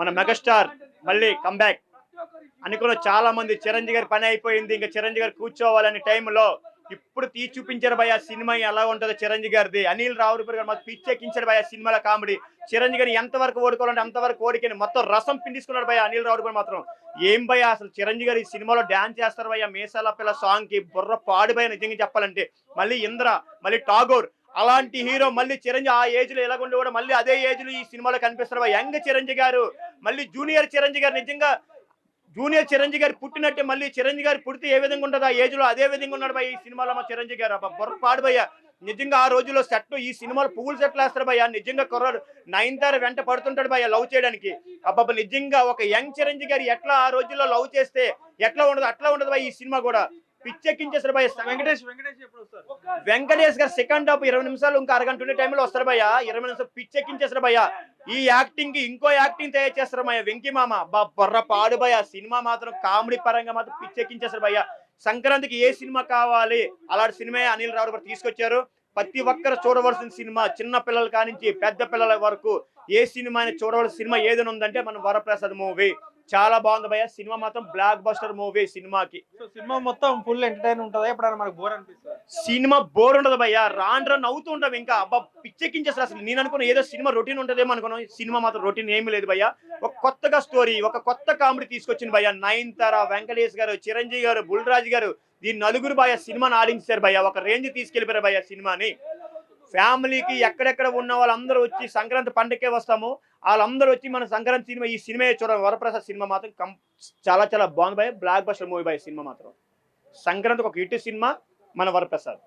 మన మెగాస్టార్ మళ్ళీ కంబ్యాక్ అనుకున్న చాలా మంది చిరంజీవి గారి పని అయిపోయింది. ఇంకా చిరంజీవి గారు కూర్చోవాలనే టైంలో ఇప్పుడు తీ చూపించారు భయ సినిమా ఎలా ఉంటుందో చిరంజీవి గారిది. అనిల్ రావుపూర్ గారు మాకు పిచ్చెక్కించారు భయ సినిమాల కామెడీ. చిరంజీవి గారిని ఎంతవరకు ఓడుకోవాలంటే అంతవరకు ఓడికని మొత్తం రసం పిండిసుకున్నాడు భయ అనిల్ రావుపూర్ మాత్రం. ఏం భయ అసలు చిరంజీవి గారు ఈ సినిమాలో డాన్స్ చేస్తారు భయ మేసాల పిల్ల సాంగ్కి బుర్ర పాడు భయ నిజంగా చెప్పాలంటే. మళ్ళీ ఇంద్ర మళ్ళీ టాగోర్ అలాంటి హీరో మళ్ళీ చిరంజీవి ఆ ఏజ్లో ఎలాగుండి కూడా మళ్ళీ అదే ఏజ్లో ఈ సినిమాలో కనిపిస్తారు భయ యంగ్ చిరంజీవి గారు మళ్ళీ జూనియర్ చిరంజీవి గారు నిజంగా జూనియర్ చిరంజీవి గారు పుట్టినట్టే మళ్ళీ చిరంజీవి గారు పుడితే ఏ విధంగా ఉంటుంది? ఆ ఏజ్లో అదే విధంగా ఉన్నాడు భయ్య ఈ సినిమాలో మా చిరంజీవి గారు. అబ్బా పొరపాటు భయ్య. నిజంగా ఆ రోజుల్లో సెట్ ఈ సినిమాలో పువ్వులు సెట్లు వేస్తారు భయ్య. నిజంగా కుర్రాడు నైన్ తార వెంట పడుతుంటాడు భయ్య లవ్ చేయడానికి. అబ్బాబా నిజంగా ఒక యంగ్ చిరంజీవి గారు ఎట్లా ఆ రోజుల్లో లవ్ చేస్తే ఎట్లా ఉండదు అట్లా ఉండదు భయ్య ఈ సినిమా కూడా. పిచ్చెక్కించేస్తారు భయ్య. వెంకటేష్. వెంకటేష్ ఎప్పుడు వస్తారు? వెంకటేష్ గారు సెకండ్ హాఫ్ ఇరవై నిమిషాలు ఇంకా అరగంట ఉండే టైంలో వస్తారు భయ్య. ఇరవై నిమిషాలు పిచ్చెక్కించేస్తారు భయ్య. ఈ యాక్టింగ్కి ఇంకో యాక్టింగ్ తయారు చేస్తారు భయ్య. వెంకీ మామ. బా బొర్ర పాడు భయ్య. సినిమా మాత్రం కామెడీ పరంగా మాత్రం పిచ్చెక్కించేస్తారు భయ్య. సంక్రాంతికి ఏ సినిమా కావాలి? అలాంటి సినిమా అనిల్ రావు గారు తీసుకొచ్చారు. ప్రతి ఒక్కరు చూడవలసిన సినిమా చిన్న పిల్లల కానించి పెద్ద పిల్లల వరకు ఏ సినిమా చూడవలసిన సినిమా ఏదైనా ఉందంటే మన వరప్రసాద్ మూవీ. చాలా బాగుంది భయ్య. సినిమా మాత్రం బ్లాక్ బస్టర్ మూవీ సినిమాకి. సినిమా మొత్తం ఫుల్ ఎంటర్టైన్ ఉంటుందా? ఎప్పుడైనా మనకు బోర్ అనిపిస్తుంది? సినిమా బోర్ ఉండదు భయ్య. రాను రాను నవ్వుతూ ఉంటాం ఇంకా. అబ్బా పిచ్చెక్కించేస్తారు అసలు. నేను అనుకున్న ఏదో సినిమా రొటీన్ ఉంటుందేమో అనుకున్నాను సినిమా మాత్రం రొటీన్ ఏమీ లేదు భయ్య. ఒక కొత్తగా స్టోరీ ఒక కొత్త కామెడీ తీసుకొచ్చింది భయ్య. నైన్ తార వెంకటేష్ గారు చిరంజీవి గారు బుల్రాజ్ గారు. దీని నలుగురు భయ సినిమాని ఆడించారు భయ్య. ఒక రేంజ్ తీసుకెళ్ళిపోయారు భయ్య సినిమాని. ఫ్యామిలీకి ఎక్కడెక్కడ ఉన్న వాళ్ళందరూ వచ్చి సంక్రాంతి పండగకే వస్తాము. వాళ్ళందరూ వచ్చి మన సంక్రాంతి సినిమా ఈ సినిమా చూడాలి వరప్రసాద్ సినిమా మాత్రం చాలా చాలా బాగుంది భయ బ్లాక్ బస్టర్ మూవీ భయ సినిమా మాత్రం. సంక్రాంతికి ఒక హిట్ సినిమా మన వరప్రసాద్.